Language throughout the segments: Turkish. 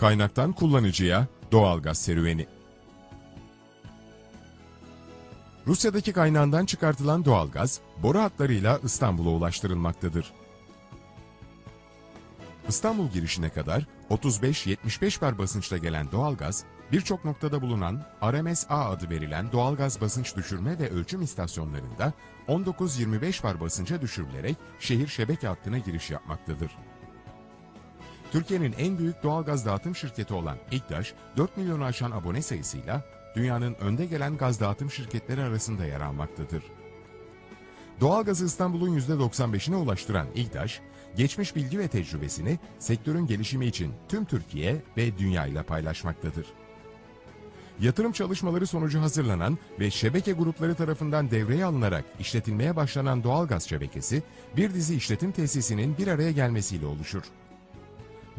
Kaynaktan kullanıcıya doğalgaz serüveni. Rusya'daki kaynağından çıkartılan doğalgaz, boru hatlarıyla İstanbul'a ulaştırılmaktadır. İstanbul girişine kadar 35-75 bar basınçla gelen doğalgaz, birçok noktada bulunan RMS-A adı verilen doğalgaz basınç düşürme ve ölçüm istasyonlarında 19-25 bar basınca düşürülerek şehir şebeke hattına giriş yapmaktadır. Türkiye'nin en büyük doğalgaz dağıtım şirketi olan İGDAŞ, 4 milyonu aşan abone sayısıyla dünyanın önde gelen gaz dağıtım şirketleri arasında yer almaktadır. Doğalgazı İstanbul'un %95'ine ulaştıran İGDAŞ, geçmiş bilgi ve tecrübesini sektörün gelişimi için tüm Türkiye ve dünya ile paylaşmaktadır. Yatırım çalışmaları sonucu hazırlanan ve şebeke grupları tarafından devreye alınarak işletilmeye başlanan doğalgaz şebekesi, bir dizi işletim tesisinin bir araya gelmesiyle oluşur.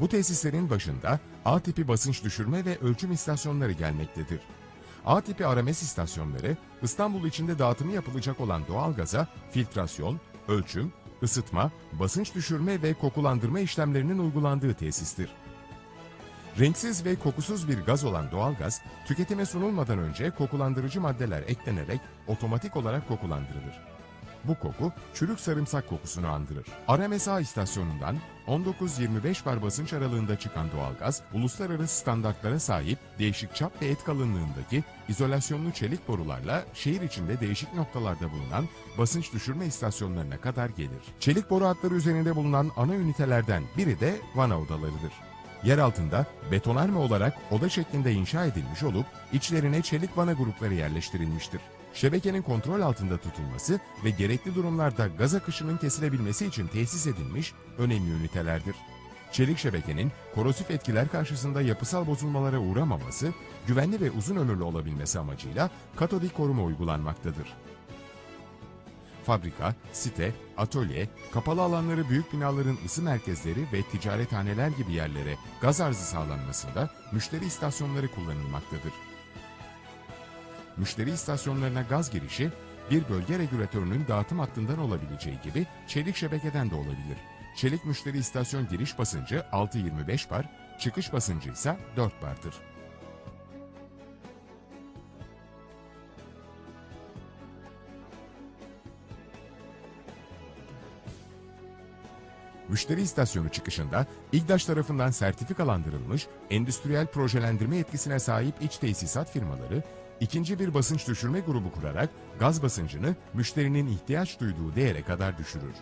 Bu tesislerin başında A tipi basınç düşürme ve ölçüm istasyonları gelmektedir. A tipi RMS istasyonları İstanbul içinde dağıtımı yapılacak olan doğalgaza filtrasyon, ölçüm, ısıtma, basınç düşürme ve kokulandırma işlemlerinin uygulandığı tesistir. Renksiz ve kokusuz bir gaz olan doğalgaz, tüketime sunulmadan önce kokulandırıcı maddeler eklenerek otomatik olarak kokulandırılır. Bu koku çürük sarımsak kokusunu andırır. RMSA istasyonundan 19-25 bar basınç aralığında çıkan doğalgaz, uluslararası standartlara sahip değişik çap ve et kalınlığındaki izolasyonlu çelik borularla şehir içinde değişik noktalarda bulunan basınç düşürme istasyonlarına kadar gelir. Çelik boru hatları üzerinde bulunan ana ünitelerden biri de vana odalarıdır. Yer altında betonarme olarak oda şeklinde inşa edilmiş olup içlerine çelik vana grupları yerleştirilmiştir. Şebekenin kontrol altında tutulması ve gerekli durumlarda gaz akışının kesilebilmesi için tesis edilmiş önemli ünitelerdir. Çelik şebekenin korosif etkiler karşısında yapısal bozulmalara uğramaması, güvenli ve uzun ömürlü olabilmesi amacıyla katodik koruma uygulanmaktadır. Fabrika, site, atölye, kapalı alanları büyük binaların ısı merkezleri ve ticarethaneler gibi yerlere gaz arzı sağlanmasında müşteri istasyonları kullanılmaktadır. Müşteri istasyonlarına gaz girişi bir bölge regülatörünün dağıtım hattından olabileceği gibi çelik şebekeden de olabilir. Çelik müşteri istasyon giriş basıncı 6.25 bar, çıkış basıncı ise 4 bardır. Müşteri istasyonu çıkışında İGDAŞ tarafından sertifikalandırılmış endüstriyel projelendirme yetkisine sahip iç tesisat firmaları ikinci bir basınç düşürme grubu kurarak gaz basıncını müşterinin ihtiyaç duyduğu değere kadar düşürür.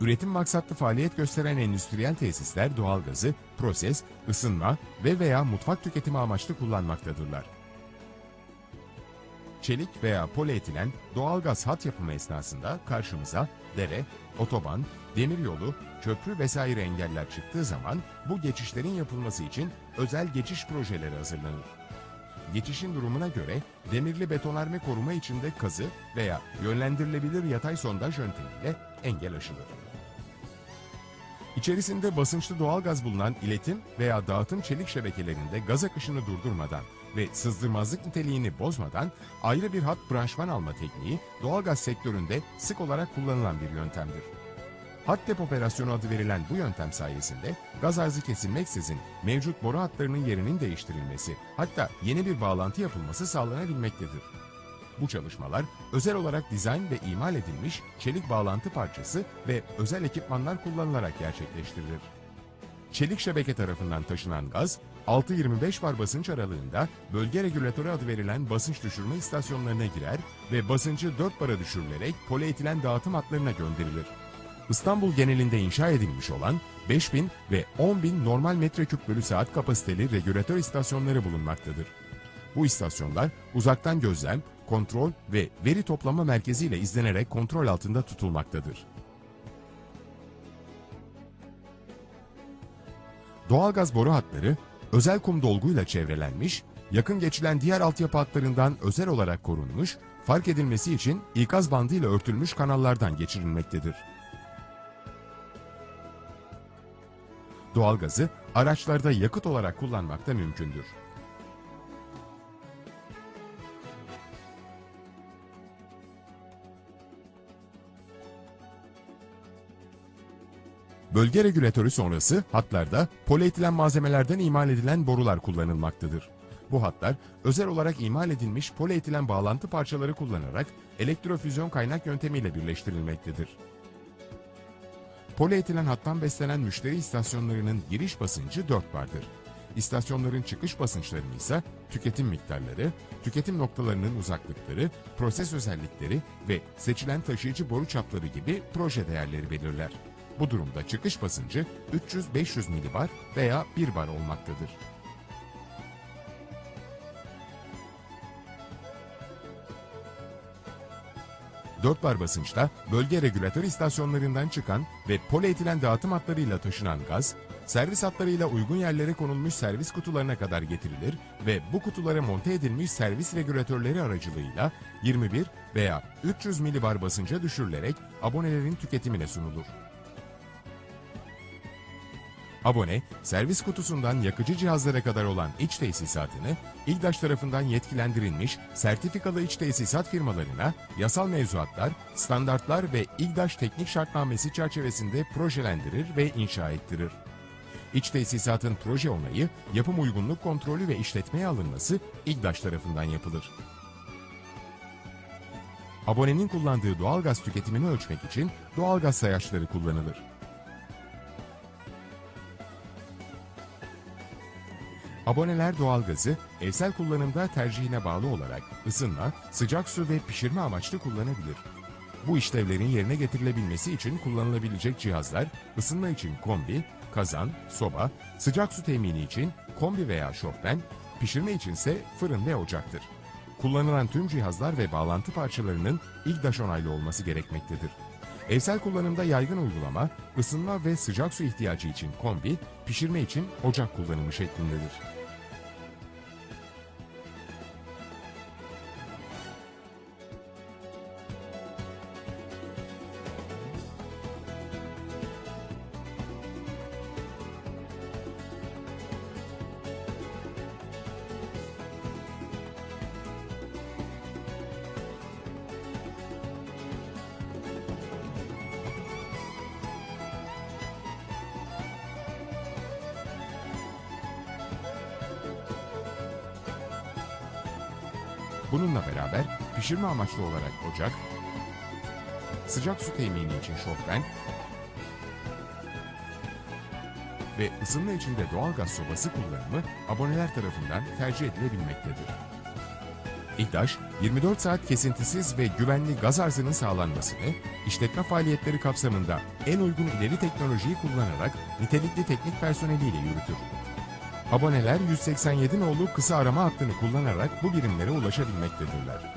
Üretim maksatlı faaliyet gösteren endüstriyel tesisler doğalgazı, proses, ısınma ve veya mutfak tüketimi amaçlı kullanmaktadırlar. Çelik veya polietilen doğalgaz hat yapımı esnasında karşımıza dere, otoban, demiryolu, köprü vesaire engeller çıktığı zaman bu geçişlerin yapılması için özel geçiş projeleri hazırlanır. Geçişin durumuna göre demirli betonarme koruma içinde kazı veya yönlendirilebilir yatay sondaj yöntemiyle engel aşılır. İçerisinde basınçlı doğalgaz bulunan iletim veya dağıtım çelik şebekelerinde gaz akışını durdurmadan ve sızdırmazlık niteliğini bozmadan ayrı bir hat branşman alma tekniği doğalgaz sektöründe sık olarak kullanılan bir yöntemdir. Hat dep operasyonu adı verilen bu yöntem sayesinde gaz arzı kesilmeksizin mevcut boru hatlarının yerinin değiştirilmesi hatta yeni bir bağlantı yapılması sağlanabilmektedir. Bu çalışmalar özel olarak dizayn ve imal edilmiş çelik bağlantı parçası ve özel ekipmanlar kullanılarak gerçekleştirilir. Çelik şebeke tarafından taşınan gaz 6-25 bar basınç aralığında bölge regülatörü adı verilen basınç düşürme istasyonlarına girer ve basıncı 4 bara düşürülerek polietilen dağıtım hatlarına gönderilir. İstanbul genelinde inşa edilmiş olan 5000 ve 10.000 normal metreküp bölü saat kapasiteli regülatör istasyonları bulunmaktadır. Bu istasyonlar uzaktan gözlem, kontrol ve veri toplama merkeziyle izlenerek kontrol altında tutulmaktadır. Doğalgaz boru hatları özel kum dolguyla çevrelenmiş, yakın geçilen diğer altyapı hatlarından özel olarak korunmuş, fark edilmesi için ikaz bandıyla örtülmüş kanallardan geçirilmektedir. Doğalgazı araçlarda yakıt olarak kullanmak da mümkündür. Bölge regülatörü sonrası hatlarda polietilen malzemelerden imal edilen borular kullanılmaktadır. Bu hatlar özel olarak imal edilmiş polietilen bağlantı parçaları kullanarak elektrofüzyon kaynak yöntemiyle birleştirilmektedir. Polietilen hattan beslenen müşteri istasyonlarının giriş basıncı 4 bardır. İstasyonların çıkış basınçlarını ise tüketim miktarları, tüketim noktalarının uzaklıkları, proses özellikleri ve seçilen taşıyıcı boru çapları gibi proje değerleri belirler. Bu durumda çıkış basıncı 300-500 milibar veya 1 bar olmaktadır. Dört bar basınçta bölge regülatör istasyonlarından çıkan ve polietilen dağıtım hatlarıyla taşınan gaz, servis hatlarıyla uygun yerlere konulmuş servis kutularına kadar getirilir ve bu kutulara monte edilmiş servis regülatörleri aracılığıyla 21 veya 300 milibar basınca düşürülerek abonelerin tüketimine sunulur. Abone, servis kutusundan yakıcı cihazlara kadar olan iç tesisatını, İGDAŞ tarafından yetkilendirilmiş sertifikalı iç tesisat firmalarına yasal mevzuatlar, standartlar ve İGDAŞ teknik şartnamesi çerçevesinde projelendirir ve inşa ettirir. İç tesisatın proje onayı, yapım uygunluk kontrolü ve işletmeye alınması İGDAŞ tarafından yapılır. Abonenin kullandığı doğalgaz tüketimini ölçmek için doğalgaz sayaçları kullanılır. Aboneler doğalgazı evsel kullanımda tercihine bağlı olarak ısınma, sıcak su ve pişirme amaçlı kullanabilir. Bu işlevlerin yerine getirilebilmesi için kullanılabilecek cihazlar ısınma için kombi, kazan, soba, sıcak su temini için kombi veya şofben, pişirme içinse fırın ve ocaktır. Kullanılan tüm cihazlar ve bağlantı parçalarının İGDAŞ onaylı olması gerekmektedir. Evsel kullanımda yaygın uygulama, ısınma ve sıcak su ihtiyacı için kombi, pişirme için ocak kullanımı şeklindedir. Bununla beraber pişirme amaçlı olarak ocak, sıcak su temini için şofben ve ısınma için de doğalgaz sobası kullanımı aboneler tarafından tercih edilebilmektedir. İGDAŞ, 24 saat kesintisiz ve güvenli gaz arzının sağlanmasını, işletme faaliyetleri kapsamında en uygun ileri teknolojiyi kullanarak nitelikli teknik personeliyle yürütür. Aboneler 187 nolu kısa arama hattını kullanarak bu birimlere ulaşabilmektedirler.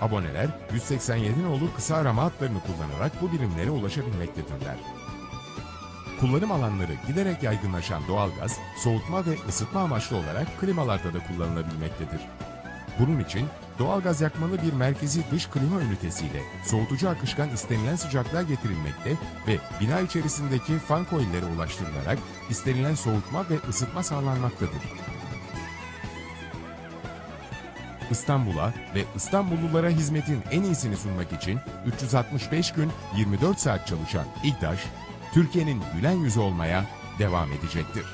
Aboneler 187 nolu kısa arama hatlarını kullanarak bu birimlere ulaşabilmektedirler. Kullanım alanları giderek yaygınlaşan doğalgaz, soğutma ve ısıtma amaçlı olarak klimalarda da kullanılabilmektedir. Bunun için doğalgaz yakmalı bir merkezi dış klima ünitesiyle soğutucu akışkan istenilen sıcaklığa getirilmekte ve bina içerisindeki fan koillere ulaştırılarak istenilen soğutma ve ısıtma sağlanmaktadır. İstanbul'a ve İstanbullulara hizmetin en iyisini sunmak için 365 gün 24 saat çalışan İGDAŞ, Türkiye'nin gülen yüzü olmaya devam edecektir.